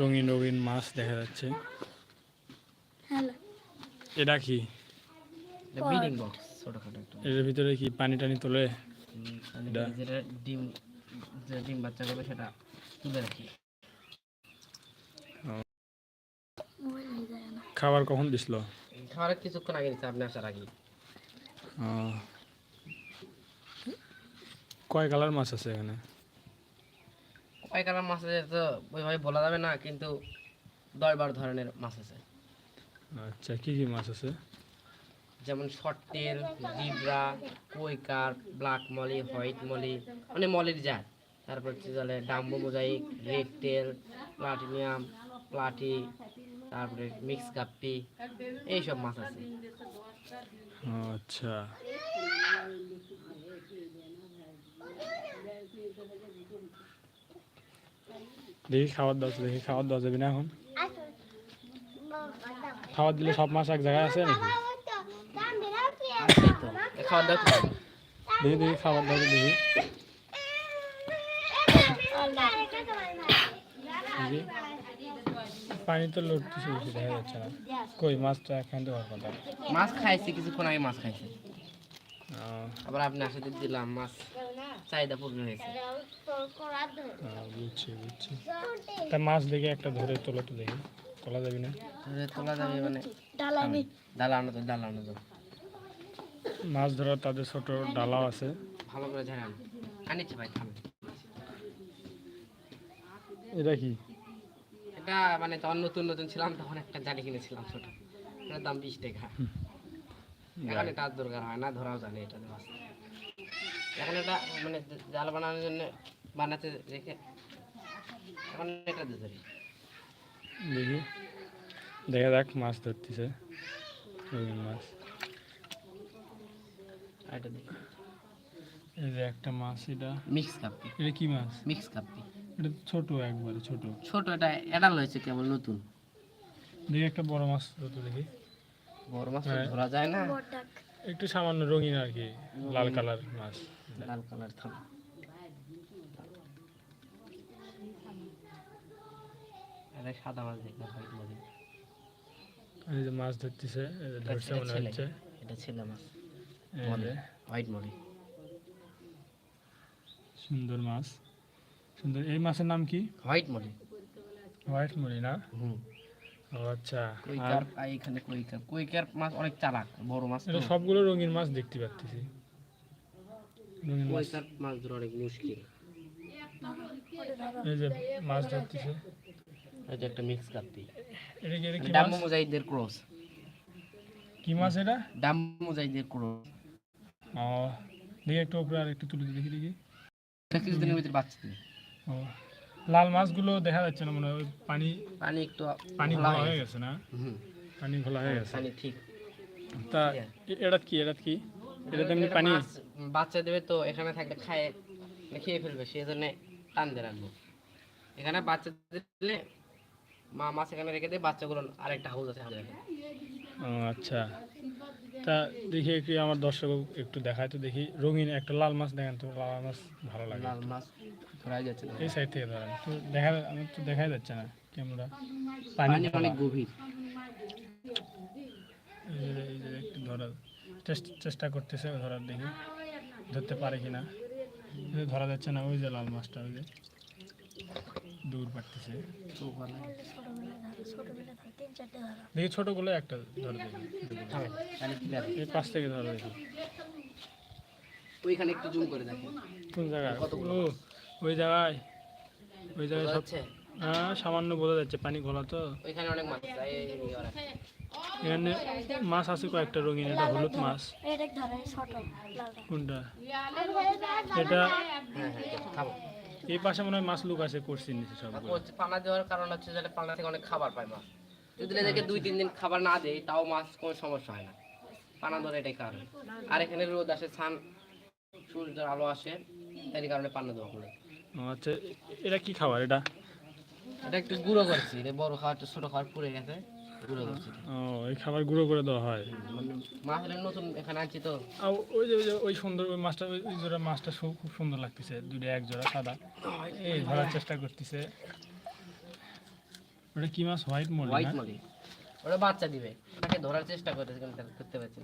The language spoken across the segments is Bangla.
রঙিন রঙিন মাছ দেখা যাচ্ছে। এটা কি? এর ভিতরে কি পানি টানি তোলে? ডিম যে ডিম বাচ্চা করবে সেটা তুলে রাখি। খাবার কখন দিছিল? খাওয়ার কিছুক্ষণ আগে দিচ্ছে আপনি আসার আগে কয় কালার মাছ আছে এখানে? কালার মাছ আছে তো ওইভাবে বলা যাবে না কিন্তু দশ বারো ধরনের মাছ আছে। আচ্ছা কি কি মাছ আছে? যেমন শর্টেল জিব্রা কৈকার ব্ল্যাক মলি হোয়াইট মলি মানে মলির জাত। তারপর হচ্ছে তাহলে dumbo mosaic red tail platinum platy তারপরে মিক্স কাপ্পি এইসব মাছ আছে। আচ্ছা। দেখি খাবার দাও তো, দেখি খাবার দেওয়া যাবে না এখন। খাবার দিলে সব মাছ এক জায়গায় আছে নাকি? তো দাওয়া দেখি দেখি খাবার দাও তো দেখি। পানি তো লড়তেছে বেশি দেখা যাচ্ছে না। কই মাছটা এখান থেকে হওয়ার কথা মাছ খাইছে কিছুক্ষণ আগে মাছ খাইছে। আবার আপনি আসাতে দিলাম মাছ চাহিদা পূর্ণ হয়েছে। বুঝছি বুঝছি। তা মাছ দেখে একটা ধরে তোলা তো দেখি। তোলা যাবে না? তোলা যাবে মানে ডালানি ডালানো তো ডালানো তো। মাছ ধরার তাদের ছোট ডালাও আছে। ভালো করে ঝাড়ান আনিছি ভাই থামেন এটা কি? এটা মানে তখন নতুন নতুন ছিলাম তখন একটা জালি কিনেছিলাম ছোট। এটার দাম বিশ টাকা। এখন এটা দরকার হয় না ধরাও জানে এটা। মাছ এখন এটা মানে জাল বানানোর জন্য বানাতে রেখে এখন এটা দিয়ে ধরি। দেখি। দেখা যাক মাছ ধরতেছে। মাছ। এটা দেখি। এই যে একটা মাছ এটা। মিক্স কাপ্পি এটা কি মাছ? মিক্স কাপ্পি এটা ছোট একবারে ছোট। ছোট এটা এডাল হয়েছে কেবল নতুন। দেখি একটা বড় মাছ ধরতে দেখি। বড় মাছ হ্যাঁ। ধরা যায় না। একটু সামান্য রঙিন আর কি লাল কালার মাছ। লাল কালার থাম এটা সাদা মাছ দেখলাম হোয়াইট মলি এই যে মাছ ধরতেছে ধরছে মনে হচ্ছে। এটা ছেলে মাছ। মলি হোয়াইট মলি সুন্দর মাছ। সুন্দর এই মাছের নাম কি? হোয়াইট মলি হোয়াইট মুড়ি না? হুম। আচ্ছা এখানে মাছ অনেক চালাক বড় মাছ এটা সবগুলো রঙিন মাছ দেখতে পাচ্ছি রঙিন মাছ। মাছ ধরা অনেক মুশকিল। এই যে মাছ ধরতেছে। যে একটা মিক্স কাপ্পি এটা এটা মাছ? মুজাহিদের ক্রস কি মাছ এটা? ডাম্বো মুজাহিদের ক্রস ও দেখি একটু উপরে আর একটু তুলে দেখি দেখি। এটা কিছুদিনের ভিতরে বাচ্চা দিবে। ও লাল মাছগুলো দেখা যাচ্ছে না মনে হয় পানি পানি একটু পানি ঘোলা হয়ে গেছে। না? হুম। পানি ঘোলা হয়ে গেছে। পানি ঠিক। তা এটা কি এটা কি? এটা তো এমনি পানি বাচ্চা দেবে তো এখানে থাকলে খায় খেয়ে ফেলবে সেই জন্য টান দিয়ে রাখব। এখানে বাচ্চা দিলে মা মাছ এখানে রেখে দেয় বাচ্চাগুলো আরেকটা হাউস আছে আচ্ছা। তা দেখি একটু আমার দর্শক একটু দেখায় তো দেখি। রঙিন একটা লাল মাছ দেখেন তো লাল মাছ ভালো লাগে লাল মাছ ধরাই যাচ্ছে না। এই সাইড থেকে ধরেন তো দেখা আমার তো দেখাই যাচ্ছে না ক্যামেরা। পানি অনেক গভীর। এই যে- একটু ধরার চেষ্টা করতেছে ধরার দেখি ধরতে পারে কিনা। ধরা যাচ্ছে না ওই যে লাল মাছটা ওই যে। দূর পারতেছে দেখি ছোটগুলো একটা ধরে দেখি। এই পাশ থেকে ধরে দেখি ওইখানে একটু জুম করে দেখেন। কোন জায়গায় ও ওই জায়গায়। ওই জায়গায় সব হ্যাঁ সামান্য বোঝা যাচ্ছে পানি ঘোলা তো। ওইখানে অনেক মাছ। এখানে মাছ আছে কয়েকটা রঙিন এটা হলুদ মাছ। কোনটা? এটা হ্যাঁ হ্যাঁ এই পাশে মনে হয় মাছ লুক আছে করছি নিচে সব পানা দেওয়ার কারণ হচ্ছে যে পানা থেকে অনেক খাবার পায় মাছ। যদি এদেরকে দুই তিন দিন খাবার না দেয় তাও মাছ কোনো সমস্যা হয় না। পানা ধরে এটাই কারণ। আর এখানে রোদ আসে ছান সূর্যের আলো আসে এর কারণে পানা দেওয়া হলো। আচ্ছা এটা কি খাবার এটা? এটা একটু গুঁড়ো করছি এটা বড় খাওয়ার ছোট খাওয়ার পুড়ে গেছে। ও এই খাবার গুঁড়ো করে দেওয়া হয়? মাছ হলে নতুন এখানে আনছি তো। ওই যে ওই যে ওই সুন্দর ওই মাছটা ওই ওই জোড়া মাছটা খুব সুন্দর লাগতেছে। দুটো এক জোড়া সাদা। এই ধরার চেষ্টা করতেছে। ওটা কি মাছ? হোয়াইট মলি হোয়াইট মলি ওটা বাচ্চা দিবে। ওটাকে ধরার চেষ্টা করেছে কিন্তু করতে পারছি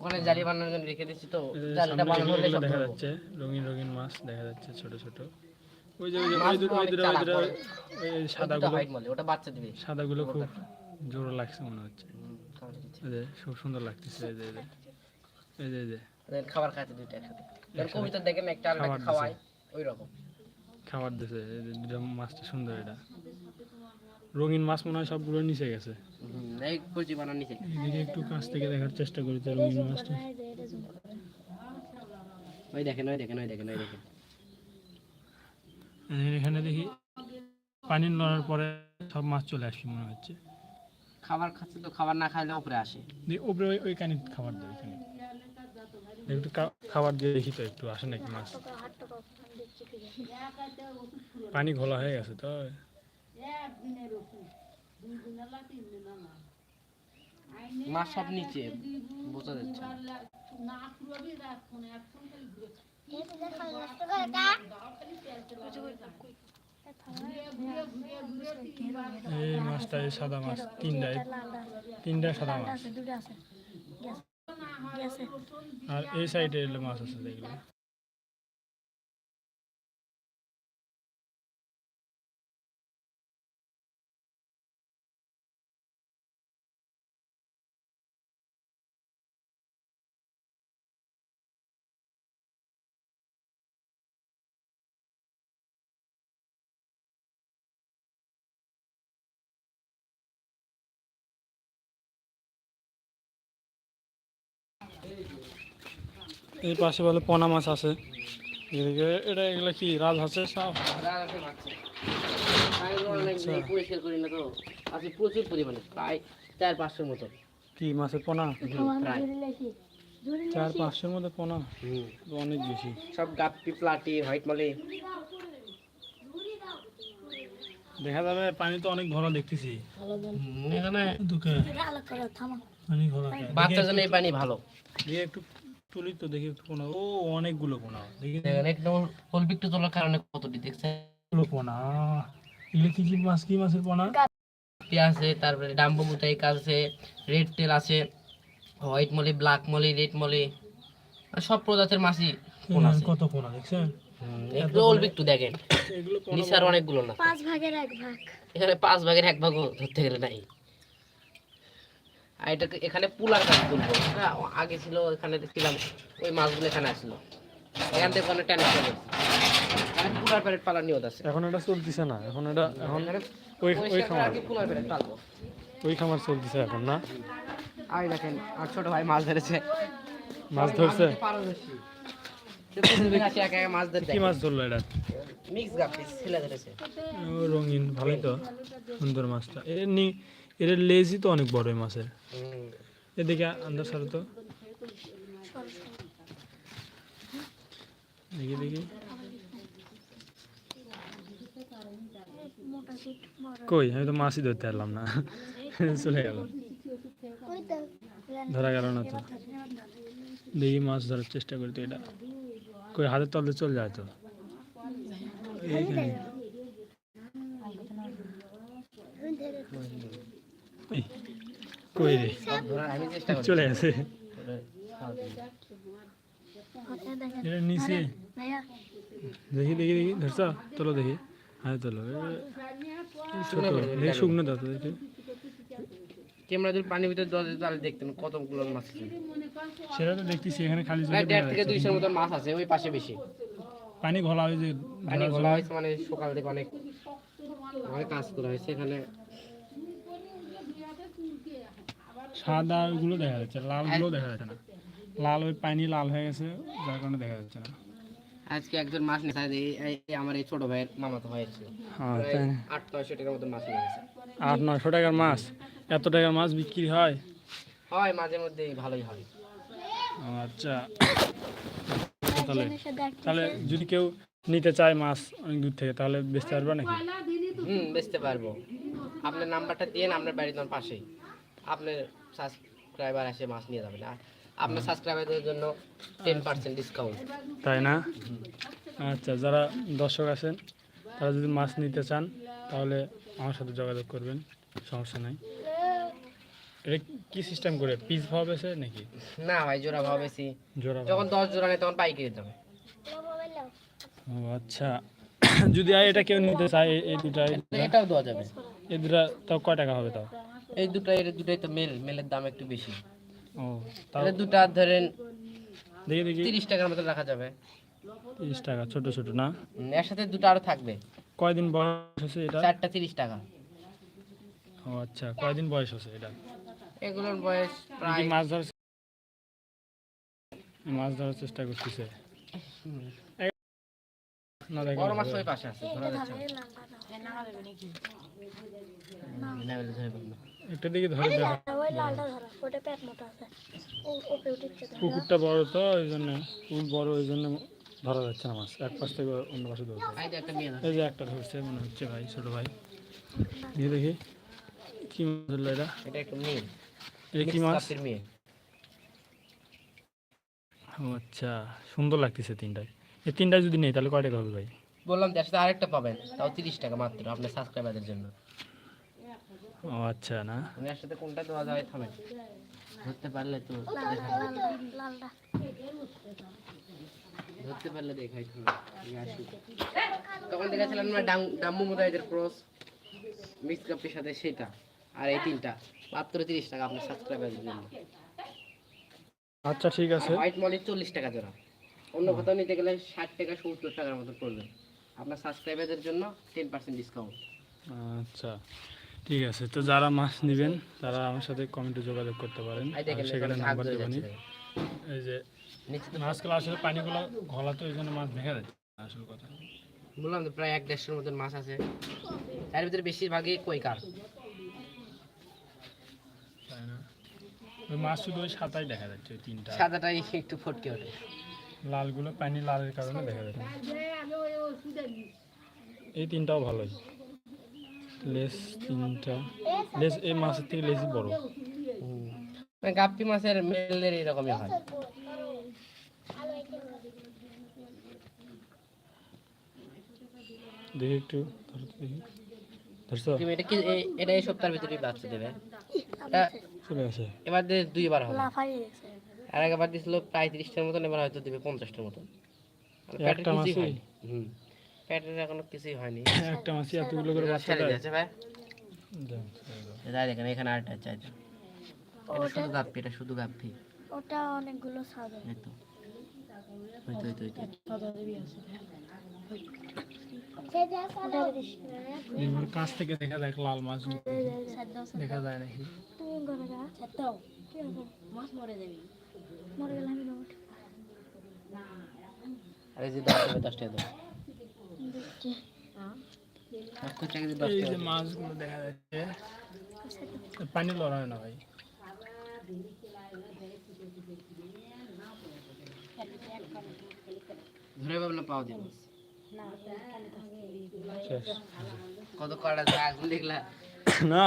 ওখানে জালি বানানোর জন্য রেখে দিচ্ছি তো। জালিটা বানানো হলে দেখা যাচ্ছে রঙিন রঙিন মাছ দেখা যাচ্ছে ছোট ছোট। ওই যে ওই ওই সাদাগুলো। সাদাগুলো খুব জোর লাগছে মনে হচ্ছে। খুব সুন্দর লাগতেছে। এই যে এই যে এই যে খাবার খাইতে দুইটা একসাথে। কবিতা দেখেন একটা। খাওয়ায় ওই রকম খাবার দিছে। মাছটা সুন্দর এটা। রঙিন মাছ মনে হয় সবগুলো নিচে গেছে। একটু কাছ থেকে দেখার চেষ্টা করি রঙিন মাছটা। ওই দেখেন ওই দেখেন ওই দেখেন ওই দেখেন। এখানে দেখি পানি নড়ার পরে সব মাছ চলে আসবে মনে হচ্ছে। খাবার খাচ্ছে তো খাবার না খাইলে উপরে আসে। দিয়ে উপরে ওই ওই কানি খাবার এখানে একটু খাবার দিয়ে দেখি তো একটু আসে নাকি মাছ? পানি ঘোলা হয়ে গেছে তো। মাছ সব নিচে বোঝা যাচ্ছে না। এই মাছটা এই সাদা মাছ তিনটা তিনটা সাদা মাছ। আর এই সাইডে মাছ আছে দেখলে এই পাশে বলে পোনা মাছ আছে। এদিকে এটা এগুলো কি রাজ আছে। সব পরিষ্কার করি না তো। আছে প্রচুর পরিমাণে প্রায় চার পাঁচশোর মতো। কি মাছের পোনা? প্রায়। চার পাঁচশোর মধ্যে পোনা? হুম। অনেক বেশি। সব গাপ্পি প্লাটি হোয়াইট মলি। দেখা যাবে পানি তো অনেক ঘন দেখতেছি। এখানে দুকে। পানি বাচ্চার জন্য এই পানি ভালো। একটু তুলি তো দেখি পোনা ও অনেকগুলো পোনা দেখি। দেখেন একদম অল্প তোলার কারণে কতটি দেখছেন? অনেকগুলো পোনা এগুলো কি কি মাছ? কি মাছের পোনা আছে তারপরে ডাম্বো আছে রেড টেল আছে white molly black molly red molly. সব প্রজাতির মাছই পোনা আছে। কত পোনা দেখছেন? একটু অল্প একটু দেখেন। এগুলো পোনা নিচার অনেকগুলো না। পাঁচ ভাগের এক ভাগ। এখানে পাঁচ ভাগের এক ভাগও ধরতে গেলে নাই। আর এটা এখানে পুলার কাজ করব হ্যাঁ, আগে ছিল এখানে দেখছিলাম ওই মাছগুলো এখানে আসলো। এখান থেকে কোনো ট্রান্সফার এখানে পুলার প্যারেট পালা নিয়ত আছে। এখন এটা চলতেছে না এখন এটা এখন ওই ওই খামার। আগে পুলার প্যারেট পালবো। ওই খামার চলতেছে এখন না? আই দেখেন আর ছোট ভাই মাছ ধরেছে। মাছ ধরছে? কি মাছ ধরলো এটা? মিক্স গাপ্পি ছেলে ধরেছে। রঙিন ভালোই তো। সুন্দর মাছটা। এর নি এর লেজই তো অনেক বড় মাছের। এদিকে আন্দাজ সারো তো। দেখি দেখি। কই? আমি তো মাছই ধরতে পারলাম না। চলে গেল। ধরা গেল না তো। দেখি মাছ ধরার চেষ্টা করি তো এটা। কই হাতের তলে চলে যায় তো? এইখানে। কই রে? চলে এটা নিচে। দেখি দেখি দেখি ধরছ? তোলো দেখি। হাতে তোলো। ছোট। দেখি শুকনো দাও দেখি ক্যামেরা যদি পানির ভিতরে যেত তাহলে দেখতেন কতগুলো মাছ আছে। সেটা তো দেখতেছি এখানে খালি দেড় থেকে। দুইশোর মতন মাছ আছে ওই পাশে বেশি। পানি ঘোলা হয়েছে পানি ঘোলা হয়েছে মানে সকাল থেকে অনেক অনেক কাজ করা হয়েছে এখানে। সাদা গুলো দেখা যাচ্ছে লালগুলো দেখা যাচ্ছে না। লাল ওই পানি লাল হয়ে গেছে যার কারণে দেখা যাচ্ছে না। আজকে একজন মাছ নিয়ে এই- আমার এই ছোট ভাইয়ের মামাতো ভাই ছিল হ্যাঁ? আট নয়শো টাকার মতো মাছ নিয়ে গেছে আট নয়শো টাকার মাছ? এত টাকার মাছ বিক্রি হয়? হয় মাঝে মধ্যে ভালোই হয়। ও, আচ্ছা। তাহলে তাহলে যদি কেউ নিতে চায় মাছ অনেক দূর থেকে তাহলে বেচতে পারবে নাকি? হুম বেচতে পারব। আপনার নাম্বারটা দিয়ে আপনার বাড়ির তোমার পাশেই। আপনার সাবস্ক্রাইবার এসে মাছ নিয়ে যাবেন। আর আপনার সাবস্ক্রাইবারদের জন্য টেন পার্সেন্ট ডিসকাউন্ট তাই না? আচ্ছা যারা দর্শক আছেন তারা যদি মাছ নিতে চান তাহলে আমার সাথে যোগাযোগ করবেন সমস্যা নাই। এটা কি সিস্টেম করে? পিস ভাব এসে নাকি? না ভাই জোড়া ভাব বেশি জোড়া যখন দশ জোড়া নেই তখন পাইকারি দামে। ও আচ্ছা যদি এটা কেউ নিতে চায় এই- এই দুটা এই দুটা- এটাও দেওয়া যাবে। এই দুটা তাও কয় টাকা হবে তাও? এই দুটো এর দুটোই তো মেল মেলের দাম একটু বেশি ও এটা দুটা ধরেন দেখি দেখি তিরিশ টাকার মতো রাখা যাবে তিরিশ টাকা ছোট ছোট না এর সাথে দুটো আরও থাকবে কয়দিন বয়স হচ্ছে এটা চারটা তিরিশ টাকা ও আচ্ছা কয়দিন বয়স হচ্ছে এটা এগুলোর বয়স প্রায় মাছ ধরার মাছ ধরার চেষ্টা করতেছে না দেখে বড় মাছ ওই পাশে আছে ধরা যাচ্ছে না। একটা দিকে ধরে দেখা। ওই লালটা ধরো ওটা পেট মোটা আছে। ও ওপরে উঠছে ধরো পুকুরটা বড় তো ওই জন্য পুকুর বড় ওই জন্য ধরা যাচ্ছে না মাছ। এক পাশ থেকে অন্য পাশে ধরতে এই যে একটা মেয়ে ধরছে। এই যে একটা ধরছে মনে হচ্ছে ভাই ছোট ভাই। দিয়ে দেখি কি মাছ ধরলো এটা এটা একটা মেয়ে। এটা কি মাছ? মেয়ে। ও আচ্ছা সুন্দর লাগতেছে তিনটায়। এই তিনটায় যদি নেই তাহলে কয়টা হবে ভাই? বললাম সাথে আরেকটা পাবেন তাও তিরিশ টাকা মাত্র আপনার সাবস্ক্রাইবারদের জন্য। ও আচ্ছা না। মানে এর সাথে কোনটা দেওয়া যায় থামেন ধরতে পারলে তো ধরতে পারলে দেখাই আসি। তখন দেখাছিলাম না ডাম ডাম্মু মুদাইদের ক্রস। মিক্স কাপের সাথে সেটা। আর এই তিনটা। মাত্র তিরিশ টাকা আপনার সাবস্ক্রাইবারদের জন্য। আচ্ছা ঠিক আছে। হোয়াইট মলির চল্লিশ টাকা জোড়া। অন্য কোথাও নিতে গেলে ষাট টাকা সত্তর টাকার মতো পড়বে। আপনার সাবস্ক্রাইবারদের জন্য টেন পার্সেন্ট ডিসকাউন্ট আচ্ছা। ঠিক আছে তো যারা মাছ নেবেন তারা আমার সাথে কমেন্টে যোগাযোগ করতে পারেন। সেখানে নাম্বার দেবেনি। এই যে মাছগুলো আসলে পানিগুলো ঘোলা তো এই জন্য মাছ দেখা যাচ্ছে না আসল কথা। বললাম তো প্রায় এক দেড়শোর মতন মাছ আছে। তার ভিতরে বেশিরভাগই ওই মাছ শুধু ওই সাতাই দেখা যাচ্ছে ওই তিনটা। সাদাটাই একটু ফটকে ওঠে। লালগুলো পানি লালের কারণে দেখা যাচ্ছে এই তিনটাও ভালোই। লেস তিনটা। লেস এই মাছের থেকে লেসই বড়। মানে গাপ্পি মাছের মেলের এরকমই হয়। দেখি একটু দেখি। ধরছো? এটা কি এটা এই সপ্তাহের ভিতরেই বাচ্চা দেবে। চলে আসে। এবার দিয়ে দুইবার হবে। আর একবার দিছিল প্রায় তিরিশটার মতন এবার হয়তো দেবে পঞ্চাশটার মতন। একটা মাছই? হুম। প্যাটের এখনও কিছুই হয়নি। একটা মাছই এতগুলো করে বাচ্চা দেয়। ভাই। ছেড়ে দেখেন এখানে আরেকটা চাই এটা শুধু গাপ্পি এটা শুধু গাপ্পি। ওটা অনেকগুলো সাদা। এই তো। ওই তো ওই তো ওই তো। ওটা কাছ থেকে দেখা যায় লাল মাছ দেখা যায় নাকি? তুমি ঘরে যা। ছাড়তাও কি হবে? মাছ মরে যাবে। মরে গেলে আমি আর এই যে দশ টাকা দশ টাকা দাও দিচ্ছি সত্তর টাকা দিয়ে দশ এই যে মাছগুলো দেখা যাচ্ছে। পানি লড়ায় না ভাই। ধরে না পাও দিব কত কটা দেখলা। না